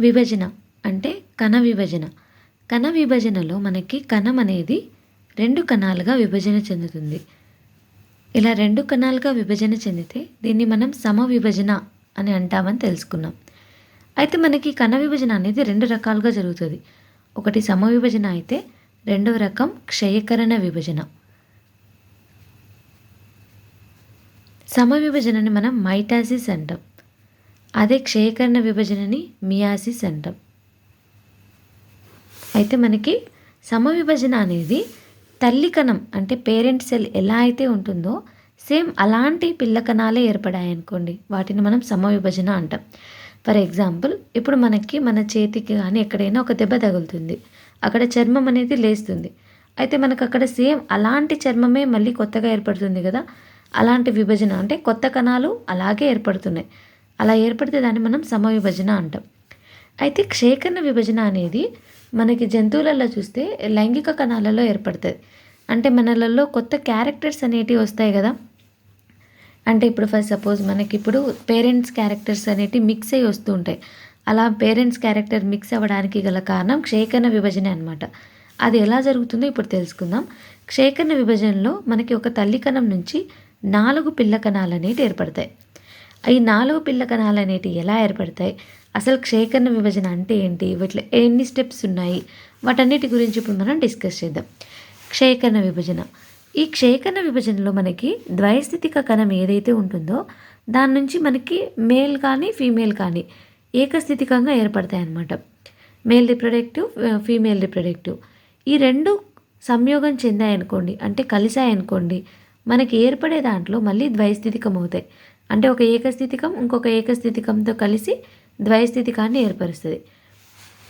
విభజన అంటే కణ విభజన. కణ విభజనలో మనకి కణం అనేది రెండు కణాలుగా విభజన చెందుతుంది. ఇలా రెండు కణాలుగా విభజన చెందితే దీన్ని మనం సమ విభజన అని అంటామని తెలుసుకున్నాం. అయితే మనకి కణ విభజన అనేది రెండు రకాలుగా జరుగుతుంది. ఒకటి సమ విభజన అయితే రెండవ రకం క్షయకరణ విభజన. సమ విభజనని మనం మైటాసిస్ అంటాం. అదే క్షయకరణ విభజనని మియాసిస్ అంటాం. అయితే మనకి సమ విభజన అనేది తల్లి కణం అంటే పేరెంట్ సెల్ ఎలా అయితే ఉంటుందో సేమ్ అలాంటి పిల్ల కణాలే ఏర్పడాయి అనుకోండి. వాటిని మనం సమ విభజన అంటాం. ఫర్ ఎగ్జాంపుల్ ఇప్పుడు మనకి మన చేతికి కానీ ఎక్కడైనా ఒక దెబ్బ తగులుతుంది. అక్కడ చర్మం అనేది లేస్తుంది. అయితే మనకు అక్కడ సేమ్ అలాంటి చర్మమే మళ్ళీ కొత్తగా ఏర్పడుతుంది కదా. అలాంటి విభజన అంటే కొత్త కణాలు అలాగే ఏర్పడుతున్నాయి. అలా ఏర్పడితే దాన్ని మనం సమ విభజన అంటాం. అయితే క్షేకరణ విభజన అనేది మనకి జంతువులలో చూస్తే లైంగిక కణాలలో ఏర్పడుతుంది. అంటే మనలలో కొత్త క్యారెక్టర్స్ అనేటివి వస్తాయి కదా. అంటే ఇప్పుడు ఫస్ట్ సపోజ్ మనకి ఇప్పుడు పేరెంట్స్ క్యారెక్టర్స్ అనేటివి మిక్స్ అయ్యి వస్తూ ఉంటాయి. అలా పేరెంట్స్ క్యారెక్టర్ మిక్స్ అవ్వడానికి గల కారణం క్షేకరణ విభజన అనమాట అది ఎలా జరుగుతుందో ఇప్పుడు తెలుసుకుందాం. క్షేకరణ విభజనలో మనకి ఒక తల్లి కణం నుంచి నాలుగు పిల్ల కణాలు అనేవి ఏర్పడతాయి. ఈ నాలుగు పిల్ల కణాలు అనేటివి ఎలా ఏర్పడతాయి? అసలు క్షేకరణ విభజన అంటే ఏంటి? వీటిలో ఎన్ని స్టెప్స్ ఉన్నాయి? వాటన్నిటి గురించి ఇప్పుడు మనం డిస్కస్ చేద్దాం. క్షేకరణ విభజన. ఈ క్షేకరణ విభజనలో మనకి ద్వైస్థితిక కణం ఏదైతే ఉంటుందో దాని నుంచి మనకి మేల్ కానీ ఫీమేల్ కానీ ఏకస్థితికంగా ఏర్పడతాయి అన్నమాట. Male reproductive female reproductive. ఈ రెండు సంయోగం చెందాయనుకోండి అంటే కలిసాయనుకోండి మనకి ఏర్పడే దాంట్లో మళ్ళీ ద్వైస్థితికం అవుతాయి అంటే ఒక ఏకస్థితికం ఇంకొక ఏకస్థితికంతో కలిసి ద్వైస్థితికాన్ని ఏర్పరుస్తుంది.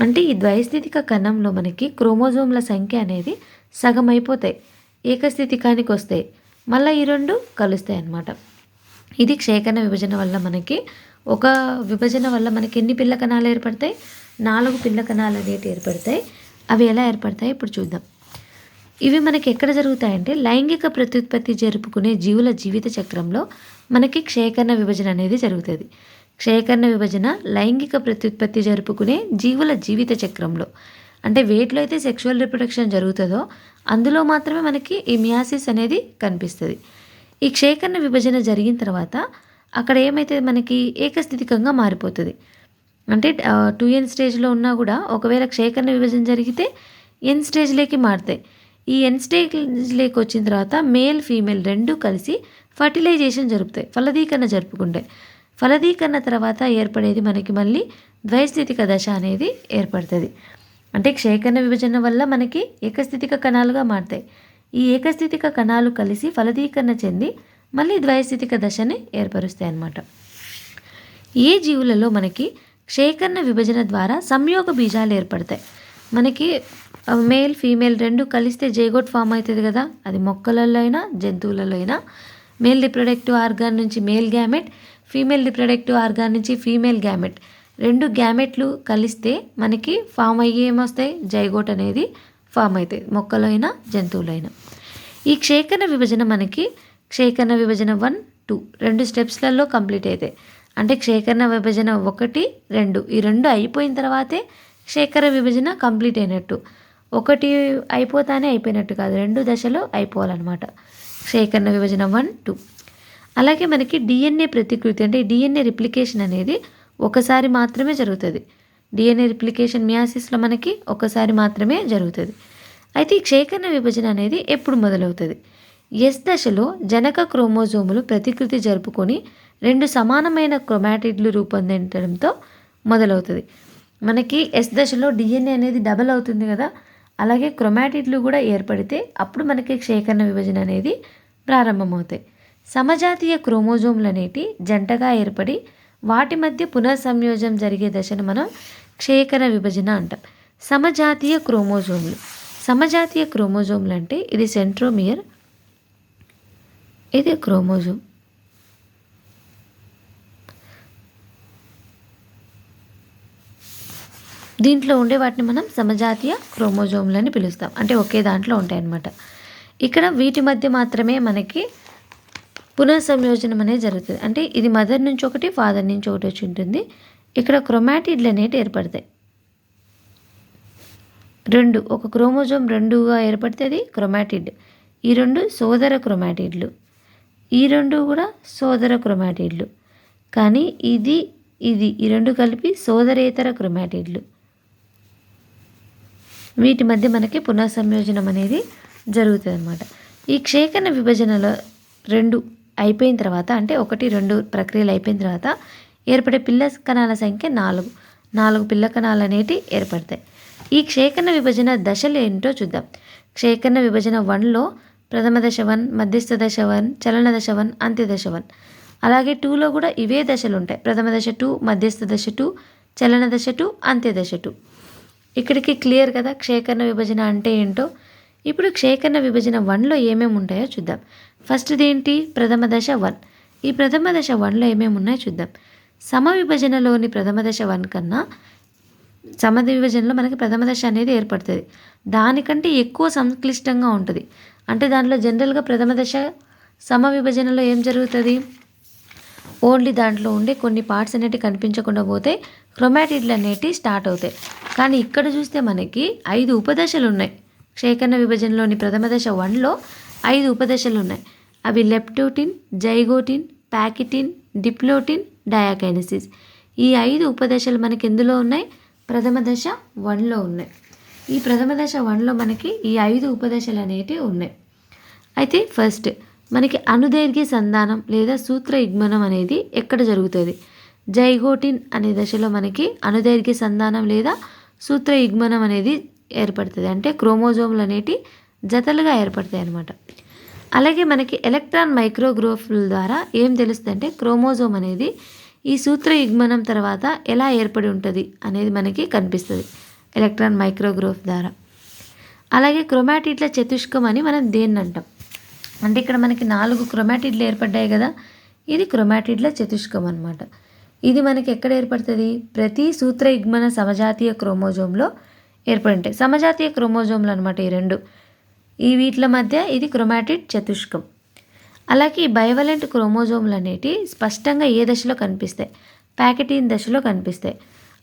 అంటే ఈ ద్వైస్థితిక కణంలో మనకి క్రోమోజోమ్ల సంఖ్య అనేది సగం అయిపోతాయి ఏకస్థితికానికి వస్తాయి. మళ్ళీ ఈ రెండు కలుస్తాయి అన్నమాట. ఇది క్షేకణ విభజన వల్ల మనకి ఒక విభజన వల్ల మనకి ఎన్ని పిల్ల కణాలు ఏర్పడతాయి? నాలుగు పిల్ల కణాలు అనేవి ఏర్పడతాయి. అవి ఎలా ఏర్పడతాయి? ఇప్పుడు చూద్దాం. ఇవి మనకి ఎక్కడ జరుగుతాయంటే లైంగిక ప్రత్యుత్పత్తి జరుపుకునే జీవుల జీవిత చక్రంలో మనకి క్షేకరణ విభజన అనేది జరుగుతుంది. క్షేకరణ విభజన లైంగిక ప్రత్యుత్పత్తి జరుపుకునే జీవుల జీవిత చక్రంలో. అంటే వేటిలో అయితే సెక్షువల్ రిప్రొడక్షన్ జరుగుతుందో అందులో మాత్రమే మనకి ఈ మియాసిస్ అనేది కనిపిస్తుంది. ఈ క్షేకరణ విభజన జరిగిన తర్వాత అక్కడ ఏమైతే మనకి ఏకస్థితికంగా మారిపోతుంది? అంటే టూ ఎన్ స్టేజ్లో ఉన్నా కూడా ఒకవేళ క్షేకరణ విభజన జరిగితే ఎన్ స్టేజ్లోకి మారుతాయి. ఈ ఎన్ స్టేజ్లోకి వచ్చిన తర్వాత మేల్ ఫీమేల్ రెండు కలిసి ఫర్టిలైజేషన్ జరుపుతాయి ఫలదీకరణ జరుపుకుంటాయి. ఫలదీకరణ తర్వాత ఏర్పడేది మనకి మళ్ళీ ద్వైస్థితిక దశ అనేది ఏర్పడుతుంది. అంటే క్షేకరణ విభజన వల్ల మనకి ఏకస్థితిక కణాలుగా మారుతాయి. ఈ ఏకస్థితిక కణాలు కలిసి ఫలదీకరణ చెంది మళ్ళీ ద్వైస్థితిక దశని ఏర్పరుస్తాయి అన్నమాట. ఏ జీవులలో మనకి క్షేకరణ విభజన ద్వారా సంయోగ బీజాలు ఏర్పడతాయి? మనకి మేల్ ఫీమేల్ రెండు కలిస్తే జైగోట్ ఫామ్ అవుతుంది కదా. అది మొక్కలలో అయినా జంతువులలో అయినా మేల్ రిప్రొడక్టివ్ ఆర్గాన్ నుంచి male gamete female reproductive organ నుంచి ఫీమేల్ గ్యామెట్. రెండు గ్యామెట్లు కలిస్తే మనకి ఫామ్ అయ్యి ఏమొస్తాయి? జైగోట్ అనేది ఫామ్ అవుతాయి మొక్కలో అయినా అయినా ఈ క్షేకరణ విభజన మనకి క్షేకరణ విభజన వన్ టూ రెండు స్టెప్స్లలో కంప్లీట్ అవుతాయి అంటే క్షేకరణ విభజన ఒకటి రెండు. ఈ రెండు అయిపోయిన తర్వాతే క్షేకర విభజన కంప్లీట్ అయినట్టు. ఒకటి అయిపోతానే అయిపోయినట్టు కాదు. రెండు దశలో అయిపోవాలన్నమాట. సేకరణ విభజన వన్ టూ. అలాగే మనకి డిఎన్ఏ ప్రతికృతి అంటే డిఎన్ఏ రిప్లికేషన్ అనేది ఒకసారి మాత్రమే జరుగుతుంది. డిఎన్ఏ రిప్లికేషన్ మియాసిస్లో మనకి ఒకసారి మాత్రమే జరుగుతుంది. అయితే ఈ క్షేకరణ విభజన అనేది ఎప్పుడు మొదలవుతుంది? ఎస్ దశలో జనక క్రోమోజోములు ప్రతికృతి జరుపుకొని రెండు సమానమైన క్రొమాటిడ్లు రూపొందించడంతో మొదలవుతుంది. మనకి ఎస్ దశలో డిఎన్ఏ అనేది డబల్ అవుతుంది కదా. అలాగే క్రొమాటిడ్లు కూడా ఏర్పడితే అప్పుడు మనకి క్షేకరణ విభజన అనేది ప్రారంభమవుతాయి. సమజాతీయ క్రోమోజోమ్లు అనేటి జంటగా ఏర్పడి వాటి మధ్య పునఃసంయోజం జరిగే దశను మనం క్షేకర విభజన అంటాం. సమజాతీయ క్రోమోజోమ్లు. సమజాతీయ క్రోమోజోమ్లు అంటే ఇది సెంట్రోమియర్ ఇది క్రోమోజోమ్. దీంట్లో ఉండే వాటిని మనం సమజాతీయ క్రోమోజోమ్లు అని పిలుస్తాం. అంటే ఒకే దాంట్లో ఉంటాయన్నమాట. ఇక్కడ వీటి మధ్య మాత్రమే మనకి పునఃసంయోజనం అనేది జరుగుతుంది. అంటే ఇది మదర్ నుంచి ఒకటి ఫాదర్ నుంచి ఒకటి వచ్చి ఉంటుంది. ఇక్కడ క్రొమాటిడ్లు అనేవి ఏర్పడతాయి. రెండు ఒక క్రోమోజోమ్ రెండుగా ఏర్పడితే అది క్రొమాటిడ్. ఈ రెండు సోదర క్రొమాటిడ్లు. ఈ రెండు కూడా సోదర క్రొమాటిడ్లు. కానీ ఇది ఇది ఈ రెండు కలిపి సోదరేతర క్రొమాటిడ్లు. వీటి మధ్య మనకి పునఃసంయోజనం అనేది జరుగుతుంది అనమాట ఈ క్షేకణ విభజనలో రెండు అయిపోయిన తర్వాత అంటే ఒకటి రెండు ప్రక్రియలు అయిపోయిన తర్వాత ఏర్పడే పిల్ల కణాల సంఖ్య నాలుగు. నాలుగు పిల్ల కణాలు అనేవి ఏర్పడతాయి. ఈ క్షేకణ విభజన దశలు ఏంటో చూద్దాం. క్షేకణ విభజన వన్లో ప్రథమ దశ వన్ మధ్యస్థ దశ వన్ చలన దశ వన్ అంత్య దశ వన్. అలాగే టూలో కూడా ఇవే దశలు ఉంటాయి. ప్రథమ దశ టూ మధ్యస్థ దశ టూ చలన దశ టూ అంత్య దశ టూ. ఇక్కడికి క్లియర్ కదా క్షేకరణ విభజన అంటే ఏంటో? ఇప్పుడు క్షేకరణ విభజన వన్లో ఏమేమి ఉంటాయో చూద్దాం. ఫస్ట్ది ఏంటి ప్రథమ దశ వన్. ఈ ప్రథమ దశ వన్లో ఏమేమి ఉన్నాయో చూద్దాం. సమ విభజనలోని ప్రథమ దశ వన్ కన్నా సమ విభజనలో మనకి ప్రథమ దశ అనేది ఏర్పడుతుంది. దానికంటే ఎక్కువ సంక్లిష్టంగా ఉంటుంది. అంటే దాంట్లో జనరల్గా ప్రథమ దశ సమ విభజనలో ఏం జరుగుతుంది? ఓన్లీ దాంట్లో ఉండే కొన్ని పార్ట్స్ అనేటివి కనిపించకుండా పోతే క్రొమాటిడ్లు అనేటివి స్టార్ట్ అవుతాయి. కానీ ఇక్కడ చూస్తే మనకి ఐదు ఉపదశలు ఉన్నాయి. క్షేకరణ విభజనలోని ప్రథమ దశ వన్లో ఐదు ఉపదశలు ఉన్నాయి. అవి లెప్టోటిన్ జైగోటిన్ ప్యాకిటిన్ డిప్లోటిన్ డయాకైనసిస్ ఈ ఐదు ఉపదశలు మనకి ఎందులో ఉన్నాయి? ప్రథమ దశ వన్లో ఉన్నాయి. ఈ ప్రథమ దశ వన్లో మనకి ఈ ఐదు ఉపదశలు అనేటివి ఉన్నాయి. అయితే ఫస్ట్ మనకి అనుదైర్ఘ్య సంధానం లేదా సూత్ర యుగ్మనం అనేది ఎక్కడ జరుగుతుంది? జైగోటిన్ అనే దశలో మనకి అనుదైర్ఘ్య సంధానం లేదా సూత్ర యుగ్మనం అనేది ఏర్పడుతుంది. అంటే క్రోమోజోమ్లు అనేటి జతలుగా ఏర్పడతాయి అన్నమాట అలాగే మనకి ఎలక్ట్రాన్ మైక్రోగ్రోఫ్ల ద్వారా ఏం తెలుస్తుంది అంటే క్రోమోజోమ్ అనేది ఈ సూత్ర యుగ్మనం తర్వాత ఎలా ఏర్పడి ఉంటుంది అనేది మనకి కనిపిస్తుంది ఎలక్ట్రాన్ మైక్రోగ్రోఫ్ ద్వారా. అలాగే క్రొమాటిడ్ల చతుష్కం అని మనం దేన్ని అంటాం? అంటే ఇక్కడ మనకి నాలుగు క్రొమాటిడ్లు ఏర్పడ్డాయి కదా ఇది క్రొమాటిడ్ల చతుష్కం అనమాట ఇది మనకి ఎక్కడ ఏర్పడుతుంది? ప్రతి సూత్ర యుగ్మన సమజాతీయ క్రోమోజోమ్లో ఏర్పడి ఉంటాయి. సమజాతీయ క్రోమోజోమ్లు అనమాట ఈ రెండు. ఈ వీటిల మధ్య ఇది క్రొమాటిడ్ చతుష్కం. అలాగే ఈ బయోవలెంట్ క్రోమోజోమ్లు అనేటి స్పష్టంగా ఏ దశలో కనిపిస్తాయి? ప్యాకెటీన్ దశలో కనిపిస్తాయి.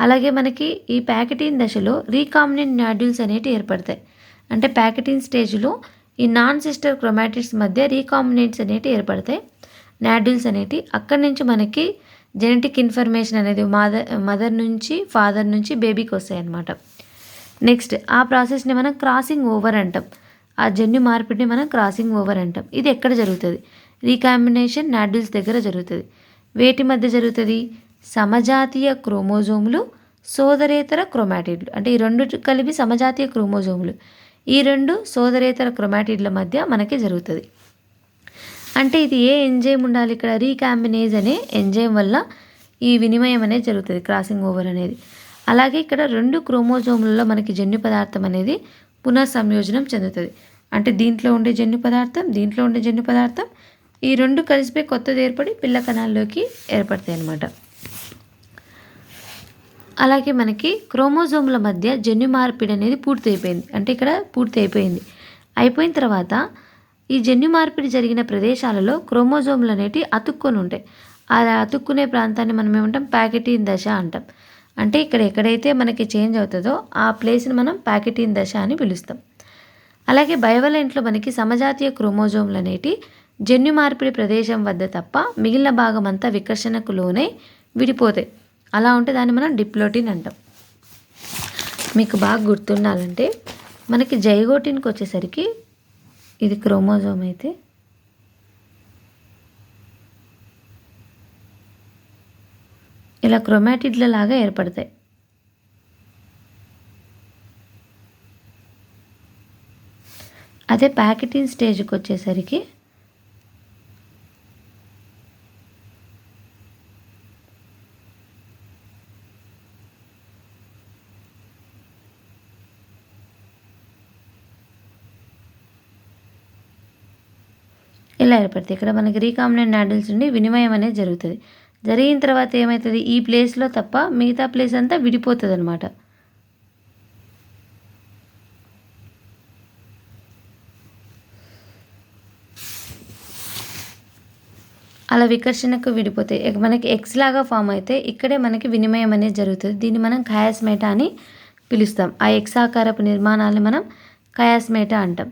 అలాగే మనకి ఈ ప్యాకెటీన్ దశలో రీకామినెంట్ నాడ్యూల్స్ అనేవి ఏర్పడతాయి. అంటే ప్యాకెటీన్ స్టేజ్లో ఈ నాన్ సిస్టర్ క్రొమాటిడ్స్ మధ్య రీకామినెంట్స్ అనేవి ఏర్పడతాయి. నాడ్యూల్స్ అనేవి అక్కడి నుంచి మనకి జెనెటిక్ ఇన్ఫర్మేషన్ అనేది మదర్ మదర్ నుంచి ఫాదర్ నుంచి బేబీకి వస్తాయి అన్నమాట నెక్స్ట్ ఆ ప్రాసెస్ని మనం క్రాసింగ్ ఓవర్ అంటాం. ఆ జన్యు మార్పిడిని మనం క్రాసింగ్ ఓవర్ అంటాం. ఇది ఎక్కడ జరుగుతుంది? రీకాంబినేషన్ నాడ్యూల్స్ దగ్గర జరుగుతుంది. వేటి మధ్య జరుగుతుంది? సమజాతీయ క్రోమోజోములు సోదరేతర క్రోమాటిడ్లు. అంటే ఈ రెండు కలిపి సమజాతీయ క్రోమోజోములు. ఈ రెండు సోదరేతర క్రోమాటిడ్ల మధ్య మనకి జరుగుతుంది. అంటే ఇది ఏ ఎంజైమ్ ఉండాలి ఇక్కడ? రీకాంబినేజ్ అనే ఎంజైమ్ వల్ల ఈ వినిమయం అనేది జరుగుతుంది క్రాసింగ్ ఓవర్ అనేది. అలాగే ఇక్కడ రెండు క్రోమోజోములలో మనకి జన్యు పదార్థం అనేది పునఃసంయోజనం చెందుతుంది. అంటే దీంట్లో ఉండే జన్యు పదార్థం దీంట్లో ఉండే జన్యు పదార్థం ఈ రెండు కలిసిపోయి కొత్తది ఏర్పడి పిల్ల కణాల్లోకి ఏర్పడతాయి అన్నమాట. అలాగే మనకి క్రోమోజోముల మధ్య జన్యు మార్పిడి అనేది పూర్తి అయిపోయింది అంటే ఇక్కడ పూర్తి అయిపోయింది అయిపోయిన తర్వాత ఈ జన్యు మార్పిడి జరిగిన ప్రదేశాలలో క్రోమోజోమ్లు అనేటివి అతుక్కొని ఉంటాయి ఆ అతుక్కునే ప్రాంతాన్ని మనం ఏమంటాం? ప్యాకెటీన్ దశ అంటాం. అంటే ఇక్కడ ఎక్కడైతే మనకి చేంజ్ అవుతుందో ఆ ప్లేస్ని మనం ప్యాకెటీన్ దశ అని పిలుస్తాం. అలాగే బయోవలెంట్లో మనకి సమజాతీయ క్రోమోజోమ్లు అనేటి జన్యు మార్పిడి ప్రదేశం వద్ద తప్ప మిగిలిన భాగం అంతా వికర్షణకు లోనే విడిపోతాయి అలా ఉంటే దాన్ని మనం డిప్లోటిన్ అంటాం. మీకు బాగా గుర్తుండాలంటే మనకి జైగోటిన్కి వచ్చేసరికి ఇది క్రోమోజోమ్ అయితే. ఇలా క్రొమాటిడ్ల లాగా ఏర్పడతాయి. అదే ప్యాకెటింగ్ స్టేజ్కి వచ్చేసరికి ఇలా ఏర్పడుతుంది ఇక్కడ మనకి రీకామినెంట్ నాడిల్స్ నుండి వినిమయం అనేది జరుగుతుంది. జరిగిన తర్వాత ఏమవుతుంది ఈ ప్లేస్లో తప్ప మిగతా ప్లేస్ అంతా విడిపోతుంది అనమాట అలా వికర్షణకు విడిపోతాయి. మనకి ఎక్స్ లాగా ఫామ్ అయితే ఇక్కడే మనకి వినిమయం అనేది జరుగుతుంది. దీన్ని మనం కయాస్మేటా అని పిలుస్తాం. ఆ ఎక్స్ ఆకారపు నిర్మాణాలను మనం కయాస్మేటా అంటాం.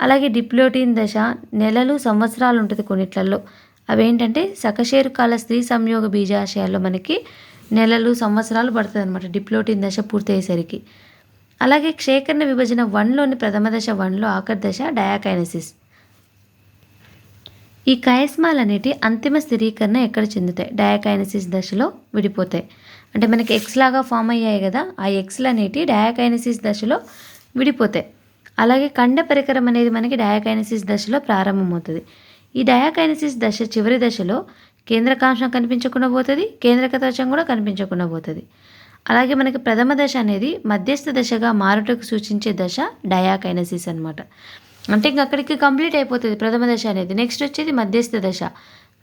అలాగే డిప్లోటిన్ దశ నెలలు సంవత్సరాలు ఉంటుంది కొన్నిట్లలో అవేంటంటే సకశేరుకాల స్త్రీ సంయోగ బీజాశయాల్లో మనకి నెలలు సంవత్సరాలు పడుతుంది అనమాట డిప్లోటిన్ దశ పూర్తయ్యేసరికి. అలాగే క్షేకరణ విభజన వన్లోని ప్రథమ దశ వన్లో ఆఖరి దశ డయాకైనసిస్. ఈ కయస్మాలు అనేటి అంతిమ స్థిరీకరణ ఎక్కడ చెందుతాయి? డయాకైనసిస్ దశలో విడిపోతాయి. అంటే మనకి ఎక్స్ లాగా ఫామ్ అయ్యాయి కదా ఆ ఎక్స్లు అనేటి డయాకైనసిస్ దశలో విడిపోతాయి. అలాగే కండ పరికరం అనేది మనకి డయాకైనసిస్ దశలో ప్రారంభమవుతుంది. ఈ డయాకైనసిస్ దశ చివరి దశలో కేంద్రకాంశం కనిపించకుండా పోతుంది కేంద్రక త్వచం కూడా కనిపించకుండా పోతుంది. అలాగే మనకి ప్రథమ దశ అనేది మధ్యస్థ దశగా మారుటకు సూచించే దశ డయాకైనసిస్ అనమాట అంటే ఇంక అక్కడికి కంప్లీట్ అయిపోతుంది ప్రథమ దశ అనేది. నెక్స్ట్ వచ్చేది మధ్యస్థ దశ.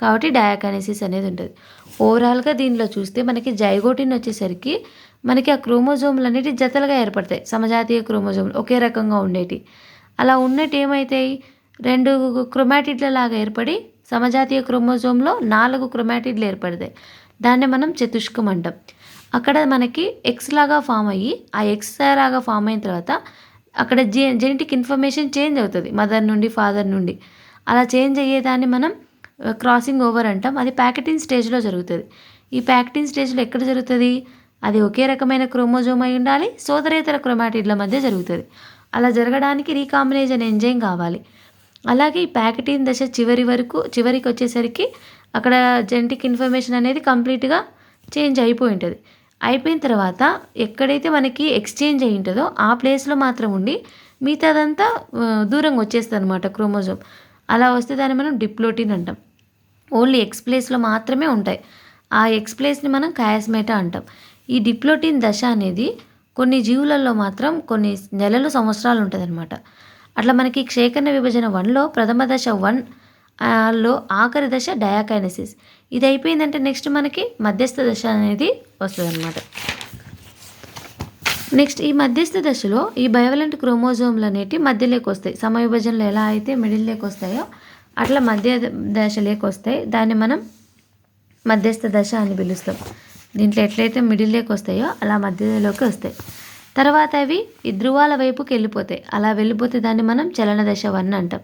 కాబట్టి డయాకైనసిస్ అనేది ఉంటుంది. ఓవరాల్గా దీనిలో చూస్తే మనకి జైగోటిన్ వచ్చేసరికి మనకి ఆ క్రోమోజోములు అనేవి జతలుగా ఏర్పడతాయి. సమజాతీయ క్రోమోజోములు ఒకే రకంగా ఉండేటి. అలా ఉన్నట్టు ఏమవుతాయి రెండు క్రొమాటిడ్ల లాగా ఏర్పడి సమజాతీయ క్రోమోజోమ్లో నాలుగు క్రొమాటిడ్లు ఏర్పడతాయి. దాన్ని మనం చతుష్కం అంటాం. అక్కడ మనకి ఎక్స్ లాగా ఫామ్ అయ్యి ఆ ఎక్స్ లాగా ఫామ్ అయిన తర్వాత అక్కడ జె జెనెటిక్ ఇన్ఫర్మేషన్ చేంజ్ అవుతుంది మదర్ నుండి ఫాదర్ నుండి. అలా చేంజ్ అయ్యేదాన్ని మనం క్రాసింగ్ ఓవర్ అంటాం. అది ప్యాకెటింగ్ స్టేజ్లో జరుగుతుంది. ఈ ప్యాకెటింగ్ స్టేజ్లో ఎక్కడ జరుగుతుంది? అది ఒకే రకమైన క్రోమోజోమ్ అయి ఉండాలి సోదరేతర క్రోమాటిడ్ల మధ్య జరుగుతుంది. అలా జరగడానికి రీకాంబినేషన్ ఎంజైమ్ కావాలి. అలాగే ఈ ప్యాకెటింగ్ దశ చివరి వరకు చివరికి వచ్చేసరికి అక్కడ జెంటిక్ ఇన్ఫర్మేషన్ అనేది కంప్లీట్గా చేంజ్ అయిపోయి ఉంటుంది. అయిపోయిన తర్వాత ఎక్కడైతే మనకి ఎక్స్చేంజ్ అయి ఉంటుందో ఆ ప్లేస్లో మాత్రం ఉండి మిగతాదంతా దూరంగా వచ్చేస్తుంది అనమాట క్రోమోజోమ్. అలా వస్తే దాన్ని మనం డిప్లోటిన్ అంటాం. ఓన్లీ ఎక్స్ ప్లేస్లో మాత్రమే ఉంటాయి. ఆ ఎక్స్ ప్లేస్ని మనం కయాస్మేటా అంటాం. ఈ డిప్లోటిన్ దశ అనేది కొన్ని జీవులలో మాత్రం కొన్ని నెలలు సంవత్సరాలు ఉంటుంది అనమాట అట్లా మనకి క్షేకరణ విభజన వన్లో ప్రథమ దశ వన్లో ఆఖరి దశ డయాకైనసిస్. ఇది అయిపోయిందంటే నెక్స్ట్ మనకి మధ్యస్థ దశ అనేది వస్తుందన్నమాట. నెక్స్ట్ ఈ మధ్యస్థ దశలో ఈ బయోవలెంట్ క్రోమోజోమ్లు అనేటి మధ్యలోకి వస్తాయి. సమవిభజనలు ఎలా అయితే మిడిల్లోకి వస్తాయో అట్లా మధ్య దశలోకి వస్తాయి దాన్ని మనం మధ్యస్థ దశ అని పిలుస్తాం. దీంట్లో ఎట్లయితే మిడిల్లోకి వస్తాయో అలా మధ్యలోకి వస్తాయి. తర్వాత అవి ఈ ధ్రువాల వైపుకి వెళ్ళిపోతాయి. అలా వెళ్ళిపోతే దాన్ని మనం చలన దశ వన్ అంటాం.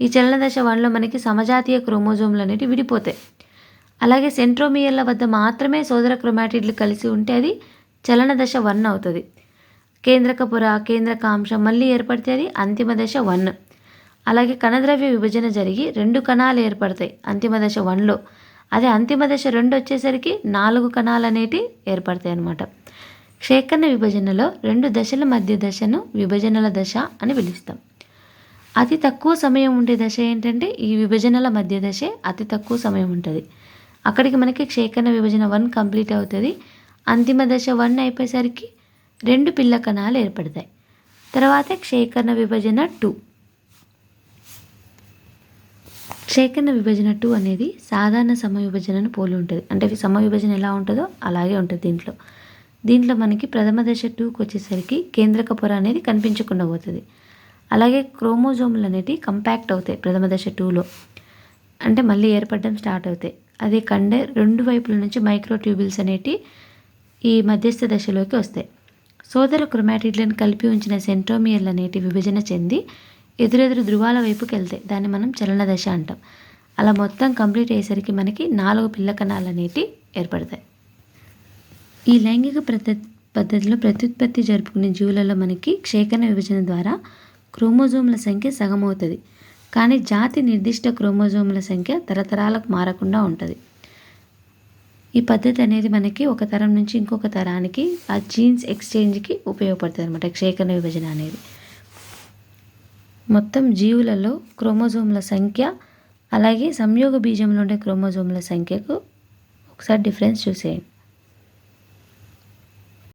ఈ చలన దశ వన్లో మనకి సమజాతీయ క్రోమోజోమ్లు అనేవి విడిపోతాయి. అలాగే సెంట్రోమియర్ల వద్ద మాత్రమే సోదర క్రొమాటిడ్లు కలిసి ఉంటే అది చలన దశ వన్ అవుతుంది. కేంద్రక పొర కేంద్రకాంశం మళ్ళీ ఏర్పడితే అది అంతిమ దశ వన్ అలాగే కణద్రవ్య విభజన జరిగి రెండు కణాలు ఏర్పడతాయి అంతిమ దశ వన్లో అదే అంతిమ దశ రెండు వచ్చేసరికి నాలుగు కణాలు అనేటి ఏర్పడతాయి అన్నమాట. క్షేకరణ విభజనలో రెండు దశల మధ్య దశను విభజనల దశ అని పిలుస్తాం. అతి తక్కువ సమయం ఉండే దశ ఏంటంటే ఈ విభజనల మధ్య దశే అతి తక్కువ సమయం ఉంటుంది. అక్కడికి మనకి క్షేకరణ విభజన వన్ కంప్లీట్ అవుతుంది. అంతిమ దశ వన్ అయిపోయేసరికి రెండు పిల్ల కణాలు ఏర్పడతాయి. తర్వాత క్షేకరణ విభజన టూ. క్షేకరణ విభజన టూ అనేది సాధారణ సమవిభజనను పోలి ఉంటుంది. అంటే సమవిభజన ఎలా ఉంటుందో అలాగే ఉంటుంది దీంట్లో. దీంట్లో మనకి ప్రథమ దశ టూకి వచ్చేసరికి కేంద్రక పొర అనేది కనిపించకుండా పోతుంది. అలాగే క్రోమోజోములు అనేవి కంపాక్ట్ అవుతాయి ప్రథమ దశ టూలో. అంటే మళ్ళీ ఏర్పడడం స్టార్ట్ అవుతాయి. అదే కండే రెండు వైపుల నుంచి మైక్రో ట్యూబిల్స్ అనేటి ఈ మధ్యస్థ దశలోకి వస్తాయి. సోదర క్రొమాటిడ్లను కలిపి ఉంచిన సెంట్రోమియర్లు అనేటి విభజన చెంది ఎదురెదురు ధృవాల వైపుకి వెళ్తాయి దాన్ని మనం చలన దశ అంటాం. అలా మొత్తం కంప్లీట్ అయ్యేసరికి మనకి నాలుగు పిల్ల కణాలు అనేటి ఏర్పడతాయి. ఈ లైంగిక పద్ధ పద్ధతిలో ప్రత్యుత్పత్తి జరుపుకునే జీవులలో మనకి క్షేకరణ విభజన ద్వారా క్రోమోజోముల సంఖ్య సగం అవుతుంది కానీ జాతి నిర్దిష్ట క్రోమోజోముల సంఖ్య తరతరాలకు మారకుండా ఉంటుంది. ఈ పద్ధతి అనేది మనకి ఒక తరం నుంచి ఇంకొక తరానికి ఆ జీన్స్ ఎక్స్చేంజ్కి ఉపయోగపడుతుంది అనమాట క్షేకరణ విభజన అనేది. మొత్తం జీవులలో క్రోమోజోమ్ల సంఖ్య అలాగే సంయోగ బీజంలో ఉండే క్రోమోజోమ్ల సంఖ్యకు ఒకసారి డిఫరెన్స్ చూసేయండి.